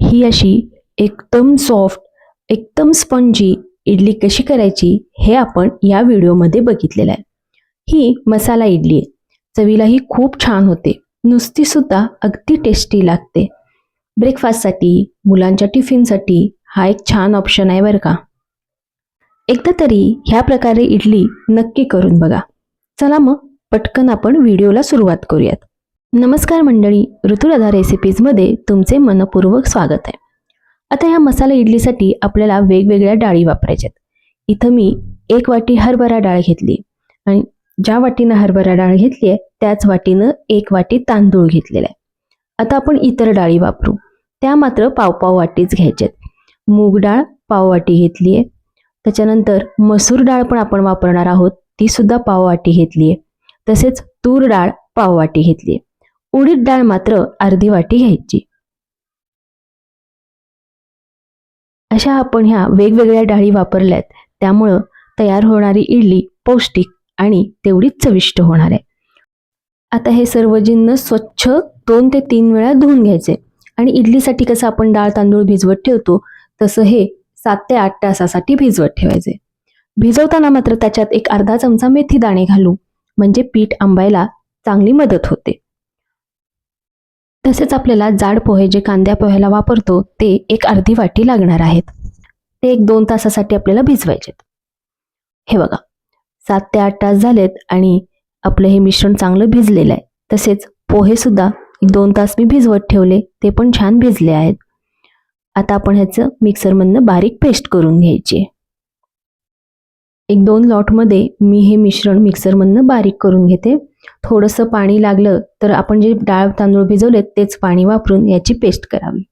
ही अशी एकदम सॉफ्ट एकदम स्पंजी इडली कशी करायची हे आपण या व्हिडिओमध्ये बघितलेलं आहे. ही मसाला इडली आहे. चवीलाही खूप छान होते. नुसती सुद्धा अगदी टेस्टी लागते. ब्रेकफास्टसाठी मुलांच्या टिफिनसाठी हा एक छान ऑप्शन आहे बरं का. एकदा तरी ह्या प्रकारे इडली नक्की करून बघा. चला मग पटकन आपण व्हिडिओला सुरुवात करूयात. नमस्कार मंडळी ऋतुराधा रेसिपीजमध्ये तुमचे मनपूर्वक स्वागत आहे. आता ह्या मसाला इडलीसाठी आपल्याला वेगवेगळ्या डाळी वापरायच्यात. इथं मी एक वाटी हरभरा डाळ घेतली आणि ज्या वाटीनं हरभरा डाळ घेतली आहे त्याच वाटीनं एक वाटी तांदूळ घेतलेला आहे आता आपण इतर डाळी वापरू. त्या मात्र पावपाव वाटीच घ्यायच्यात. मूग डाळ पाव वाटी घेतली आहे त्याच्यानंतर मसूर डाळ पण आपण वापरणार आहोत ती सुद्धा पाव वाटी घेतली आहे तसेच तूर डाळ पाव वाटी घेतली आहे उडीद डाळ मात्र अर्धी वाटी घ्यायची. अशा आपण ह्या वेगवेगळ्या डाळी वापरल्यात त्यामुळं तयार होणारी इडली पौष्टिक आणि तेवढीच चविष्ट होणार आहे. आता हे सर्व जिन्नस स्वच्छ दोन ते तीन वेळा धुवून घ्यायचे. आणि इडलीसाठी कसं आपण डाळ तांदूळ भिजवत ठेवतो तसं हे सात ते आठ तासासाठी भिजवत ठेवायचे. भिजवताना मात्र त्याच्यात एक अर्धा चमचा मेथी दाणे घालू म्हणजे पीठ आंबायला चांगली मदत होते. तसेच आपल्याला जाड पोहे जे कांद्या पोह्याला वापरतो ते एक अर्धी वाटी लागणार आहेत. ते एक दोन तासासाठी आपल्याला भिजवायचे हे बघा सात ते आठ तास झालेत आणि आपलं हे मिश्रण चांगलं भिजलेलं आहे. तसेच पोहेसुद्धा एक दोन तास मी भिजवत ठेवले ते पण छान भिजले आहेत. आता आपण ह्याचं मिक्सरमधनं बारीक पेस्ट करून घ्यायची. एक दोन लॉटमध्ये मी हे मिश्रण मिक्सरमधनं बारीक करून घेते. थोडंसं पाणी लागलं तर आपण जे डाळ तांदूळ भिजवलेत तेच पाणी वापरून याची पेस्ट करावी.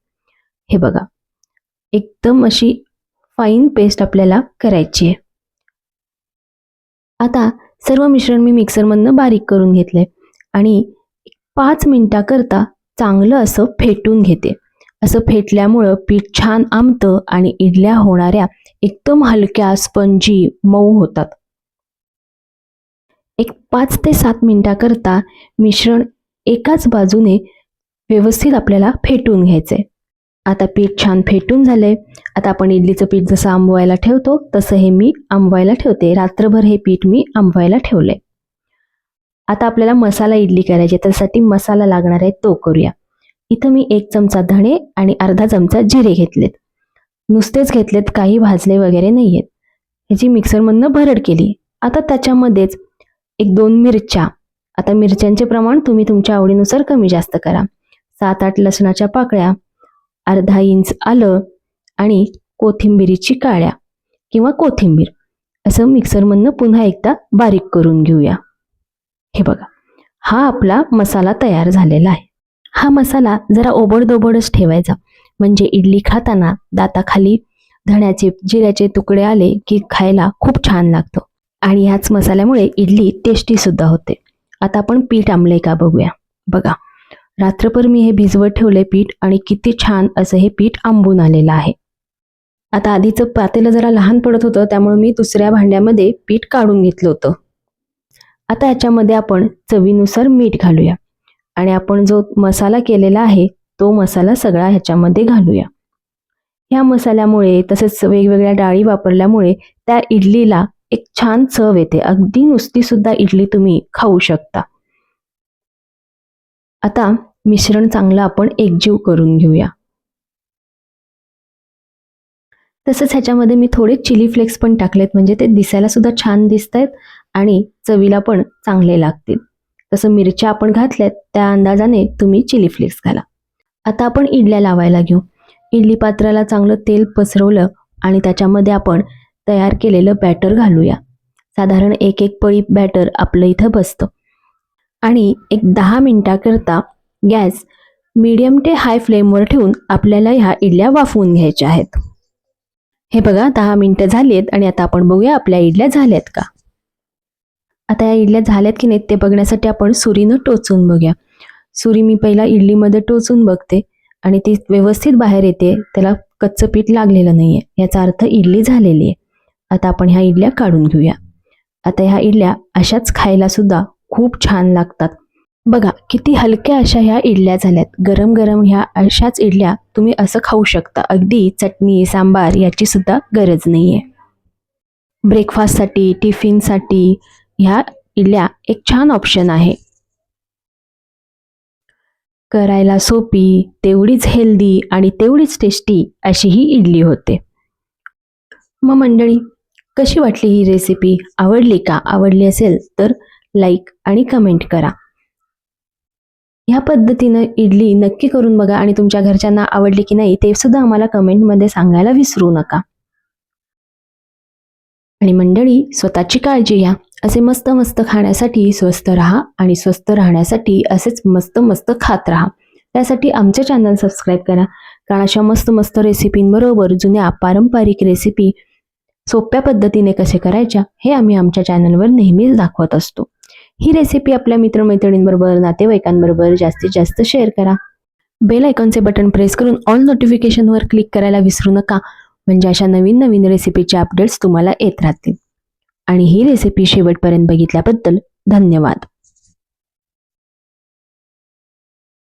हे बघा एकदम अशी फाईन पेस्ट आपल्याला करायची आहे. आता सर्व मिश्रण मी मिक्सरमधनं बारीक करून घेतलंय आणि पाच मिनटाकरता चांगलं असं फेटून घेते. असं फेटल्यामुळं पीठ छान आमतं आणि इडल्या होणाऱ्या एकदम हलक्या स्पंजी मऊ होतात. एक पाच ते सात मिनटाकरता मिश्रण एकाच बाजूने व्यवस्थित आपल्याला फेटून घ्यायचंय. आता पीठ छान फेटून झालंय. आता आपण इडलीचं पीठ जसं आंबवायला ठेवतो तसं हे मी आंबवायला ठेवते. रात्रभर हे पीठ मी आंबवायला ठेवलंय. आता आपल्याला मसाला इडली करायची त्यासाठी मसाला लागणार आहे तो करूया. इथं मी एक चमचा धणे आणि अर्धा चमचा जिरे घेतलेत. नुसतेच घेतलेत काही भाजले वगैरे नाही आहेत ह्याची मिक्सरमधनं भरड केली. आता त्याच्यामध्येच एक दोन मिरच्या. आता मिरच्यांचे प्रमाण तुम्ही तुमच्या आवडीनुसार कमी जास्त करा. सात आठ लसणाच्या पाकळ्या अर्धा इंच आलं आणि कोथिंबिरीची काळ्या किंवा कोथिंबीर असं मिक्सरमधनं पुन्हा एकदा बारीक करून घेऊया. हे बघा हा आपला मसाला तयार झालेला आहे. हा मसाला जरा ओबडदोबडच ठेवायचा. म्हणजे इडली खाताना दाताखाली धण्याचे जिऱ्याचे तुकडे आले की खायला खूप छान लागतं. आणि ह्याच मसाल्यामुळे इडली टेस्टीसुद्धा होते. आता आपण पीठ आंबले का बघूया. बघा रात्रभर मी हे भिजवत ठेवले पीठ आणि किती छान असं हे पीठ आंबून आलेलं आहे. आता आधीचं पातेलं जरा लहान पडत होतं त्यामुळे मी दुसऱ्या भांड्यामध्ये पीठ काढून घेतलं होतं. आता ह्याच्यामध्ये आपण चवीनुसार मीठ घालूया. आणि आपण जो मसाला केलेला आहे तो मसाला सगळा ह्याच्यामध्ये घालूया. ह्या मसाल्यामुळे तसेच वेगवेगळ्या डाळी वापरल्यामुळे त्या इडलीला एक छान चव येते. अगदी नुसती सुद्धा इडली तुम्ही खाऊ शकता. आता मिश्रण चांगलं आपण एकजीव करून घेऊया. तसंच ह्याच्यामध्ये मी थोडे चिली फ्लेक्स पण टाकलेत. म्हणजे ते दिसायला सुद्धा छान दिसत आहेत आणि चवीला पण चांगले लागतील. तसं मिरच्या आपण घातल्यात त्या अंदाजाने तुम्ही चिली फ्लेक्स घाला. आता आपण इडल्या लावायला घेऊ. इडली पात्राला चांगलं तेल पसरवलं आणि त्याच्यामध्ये आपण तयार केलेलं बॅटर घालूया. साधारण एक एक पळी बॅटर आपलं इथं बसतं. आणि एक दहा मिनटाकरता गॅस मीडियम ते हाय फ्लेमवर ठेवून आपल्याला ह्या इडल्या वाफवून घ्यायच्या आहेत. हे बघा दहा मिनटं झाली आहेत आणि आता आपण बघूया आपल्या इडल्या झाल्यात का? आता या इडल्या झाल्यात की नाहीत ते बघण्यासाठी आपण सुरीनं टोचून बघूया. सुरी मी पहिला इडलीमध्ये टोचून बघते आणि ती व्यवस्थित बाहेर येते त्याला कच्चं पीठ लागलेलं नाही आहे याचा अर्थ इडली झालेली आहे. आता आपण ह्या इडल्या काढून घेऊया. आता ह्या इडल्या अशाच खायला सुद्धा खूप छान लागतात. बघा किती हलक्या अशा ह्या इडल्या झाल्यात. गरम गरम ह्या अशाच इडल्या तुम्ही असं खाऊ शकता. अगदी चटणी सांबार याची सुद्धा गरज नाही आहे ब्रेकफास्टसाठी टिफिनसाठी ह्या इडल्या एक छान ऑप्शन आहे. करायला सोपी तेवढीच हेल्दी आणि तेवढीच टेस्टी अशी ही इडली होते. मग मंडळी कशी वाटली ही रेसिपी आवडली का? आवडली असेल तर लाईक आणि कमेंट करा. ह्या पद्धतीनं इडली नक्की करून बघा आणि तुमच्या घरच्यांना आवडली की नाही ते सुद्धा आम्हाला कमेंटमध्ये सांगायला विसरू नका. आणि मंडळी स्वतःची काळजी घ्या. असे मस्त मस्त खाण्यासाठी स्वस्त राहा आणि स्वस्त राहण्यासाठी असेच मस्त मस्त खात राहा. त्यासाठी आमचे चॅनल सबस्क्राईब करा. कारण अशा मस्त मस्त रेसिपींबरोबर जुन्या पारंपरिक रेसिपी सोप्या पद्धतीने कसे करायच्या हे आम्ही आमच्या चॅनलवर नेहमीच दाखवत असतो. ही रेसिपी आपल्या मित्रमैत्रिणींबरोबर नातेवाईकांबरोबर जास्तीत जास्त शेअर करा. बेल आयकॉनचे बटन प्रेस करून ऑल नोटिफिकेशनवर क्लिक करायला विसरू नका म्हणजे अशा नवीन नवीन रेसिपीचे अपडेट्स तुम्हाला येत राहतील. आणि ही रेसिपी शेवटपर्यंत बघितल्याबद्दल धन्यवाद.